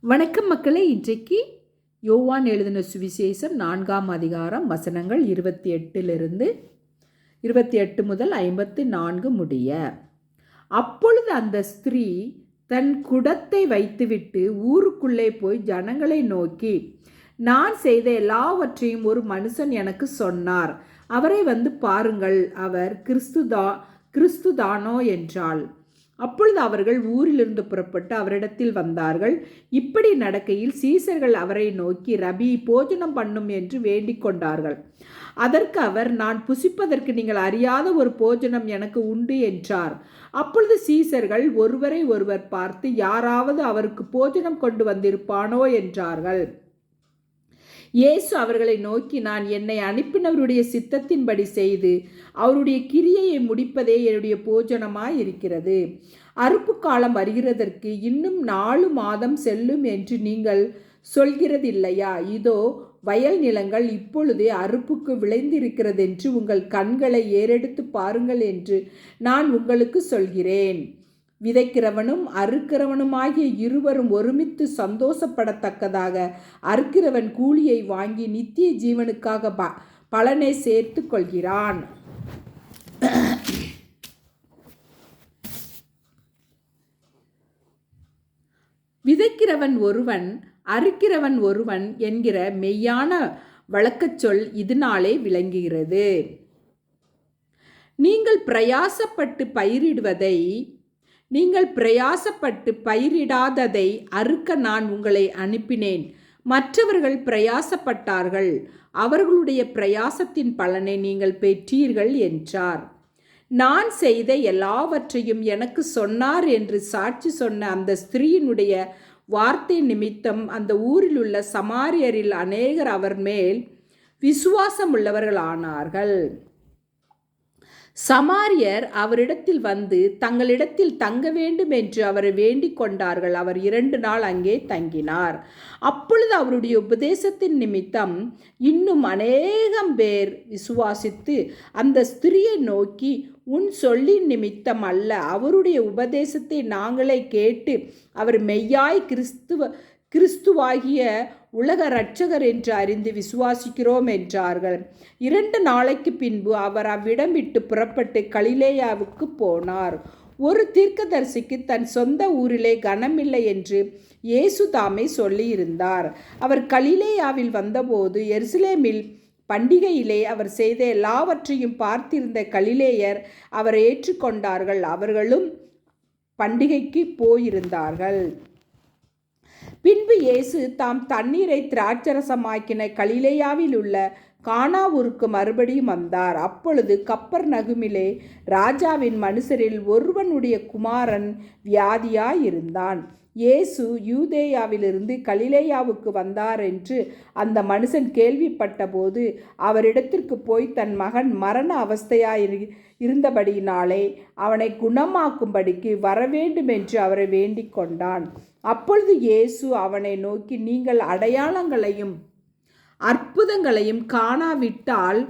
வணக்கம் மக்களே இன்றைக்கு யோவான் எழுதின சுவிசேஷம் நான்காம் அதிகாரம் வசனங்கள் இருபத்தி எட்டிலிருந்து இருபத்தி எட்டு முதல் ஐம்பத்தி நான்கு முடிய. அப்பொழுது அந்த ஸ்திரீ தன் குடத்தை வைத்துவிட்டு ஊருக்குள்ளே போய் ஜனங்களை நோக்கி நான் செய்த எல்லாவற்றையும் ஒரு மனுஷன் எனக்கு சொன்னார். அவரை வந்து பாருங்கள் அவர் கிறிஸ்துதா கிறிஸ்துதானோ? என்றாள். அப்பொழுது அவர்கள் ஊரிலிருந்து புறப்பட்டு அவரிடத்தில் வந்தார்கள். இப்படி நடக்கையில் சீசர்கள் அவரை நோக்கி ரபி போஜனம் பண்ணும் என்று வேண்டிக் கொண்டார்கள். அதற்கு அவர் நான் புசிப்பதற்கு நீங்கள் அறியாத ஒரு போஜனம் எனக்கு உண்டு என்றார். அப்பொழுது சீசர்கள் ஒருவரை ஒருவர் பார்த்து யாராவது அவருக்கு போஜனம் கொண்டு வந்திருப்பானோ என்றார்கள். இயேசு அவர்களை நோக்கி நான் என்னை அனுப்பினவருடைய சித்தத்தின்படி செய்து அவருடைய கிரியையை முடிப்பதே என்னுடைய போஜனமாய் இருக்கிறது அறுப்பு காலம் வருகிறதற்கு இன்னும் நாலு மாதம் செல்லும் என்று நீங்கள் சொல்கிறதில்லையா? இதோ வயல் நிலங்கள் இப்பொழுதே அறுப்புக்கு விளைந்திருக்கிறதென்று உங்கள் கண்களை ஏறெடுத்து பாருங்கள் என்று நான் உங்களுக்கு சொல்கிறேன். விதைக்கிறவனும் அறுக்கிறவனுமாகிய இருவரும் ஒருமித்து சந்தோஷப்படத்தக்கதாக அறுக்கிறவன் கூலியை வாங்கி நித்திய ஜீவனுக்காக ப பலனை சேர்த்து கொள்கிறான். விதைக்கிறவன் ஒருவன் அறுக்கிறவன் ஒருவன் என்கிற மெய்யான வழக்கச் சொல் இதனாலே விளங்குகிறது. நீங்கள் பிரயாசப்பட்டு பயிரிடுவதை நீங்கள் பிரயாசப்பட்டு பயிரிடாததை அறுக்க நான் உங்களை அனுப்பினேன். மற்றவர்கள் பிரயாசப்பட்டார்கள். அவர்களுடைய பிரயாசத்தின் பலனை நீங்கள் பெற்றீர்கள் என்றார். நான் செய்த எல்லாவற்றையும் எனக்கு சொன்னார் என்று சாட்சி சொன்ன அந்த ஸ்திரீயினுடைய வார்த்தை நிமித்தம் அந்த ஊரில் உள்ள சமாரியரில் அநேகர் அவர் மேல் விசுவாசம் உள்ளவர்களானார்கள் சமாரியர் அவரிடத்தில் வந்து தங்களிடத்தில் தங்க வேண்டும் என்று அவரை வேண்டிக் கொண்டார்கள். அவர் இரண்டு நாள் அங்கே தங்கினார். அப்பொழுது அவருடைய உபதேசத்தின் நிமித்தம் இன்னும் அநேகம் பேர் விசுவாசித்து அந்த ஸ்திரியை நோக்கி உன் சொல்லின் நிமித்தம் அல்ல அவருடைய உபதேசத்தை நாங்களே கேட்டு அவர் மெய்யாய் கிறிஸ்துவ கிறிஸ்துவாகிய உலக இரட்சகர் என்று அறிந்து விசுவாசிக்கிறோம் என்றார்கள். இரண்டு நாளைக்கு பின்பு அவர் அவ்விடம் விட்டு புறப்பட்டு கலிலேயாவுக்கு போனார். ஒரு தீர்க்கதரிசிக்கு தன் சொந்த ஊரிலே கனமில்லை என்று இயேசு தாமே சொல்லியிருந்தார். அவர் கலிலேயாவில் வந்தபோது எருசலேமில் பண்டிகையிலே அவர் செய்த எல்லாவற்றையும் பார்த்திருந்த கலிலேயர் அவர் ஏற்றுக்கொண்டார்கள். அவர்களும் பண்டிகைக்கு போயிருந்தார்கள். இயேசு தாம் தண்ணீரை திராட்சரசமாக்கின கலிலேயாவில் உள்ள கானாவூருக்கு மறுபடியும் வந்தார். அப்பொழுது கப்பர் நகுமிலே ராஜாவின் மனுஷரில் ஒருவனுடைய குமாரன் வியாதியாயிருந்தான். இயேசு யூதேயாவிலிருந்து கலிலேயாவுக்கு வந்தார் என்று அந்த மனுஷன் கேள்விப்பட்டபோது அவரிடத்திற்கு போய் தன் மகன் மரண அவஸ்தையாய் இருந்தபடியினாலே அவனை குணமாக்கும்படிக்கு வரவேண்டும் என்று அவரை வேண்டிக் கொண்டான். அப்பொழுது இயேசு அவனை நோக்கி நீங்கள் அடையாளங்களையும் அற்புதங்களையும் காணாவிட்டால்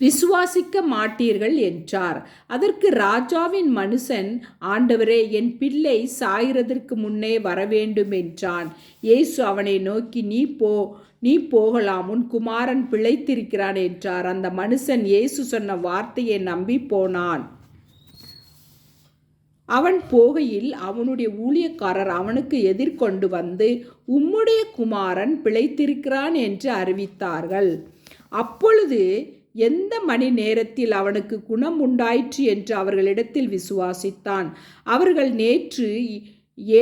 விசுவாசிக்க மாட்டீர்கள் என்றார். அதற்கு ராஜாவின் மனுஷன் ஆண்டவரே என் பிள்ளை சாகிறதற்கு முன்னே வரவேண்டும் என்றான். இயேசு அவனை நோக்கி நீ போ நீ போகலாம் உன் குமாரன் பிழைத்திருக்கிறான் என்றார். அந்த மனுஷன் இயேசு சொன்ன வார்த்தையை நம்பி போனான். அவன் போகையில் அவனுடைய ஊழியக்காரர் அவனுக்கு எதிர்கொண்டு வந்து உம்முடைய குமாரன் பிழைத்திருக்கிறான் என்று அறிவித்தார்கள். அப்பொழுது எந்த மணி நேரத்தில் அவனுக்கு குணம் உண்டாயிற்று என்று அவர்களிடத்தில் விசுவாசித்தான். அவர்கள் நேற்று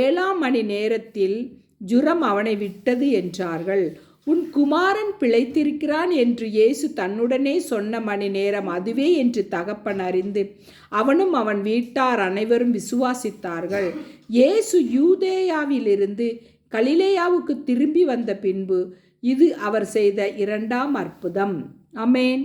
ஏழாம் மணி நேரத்தில் ஜுரம் அவனை விட்டது என்றார்கள். உன் குமாரன் பிழைத்திருக்கிறான் என்று இயேசு தன்னுடனே சொன்ன மணி நேரம் அதுவே என்று தகப்பன் அறிந்து அவனும் அவன் வீட்டார் அனைவரும் விசுவாசித்தார்கள். இயேசு யூதேயாவிலிருந்து கலிலேயாவுக்கு திரும்பி வந்த பின்பு இது அவர் செய்த இரண்டாம் அற்புதம். அமேன்.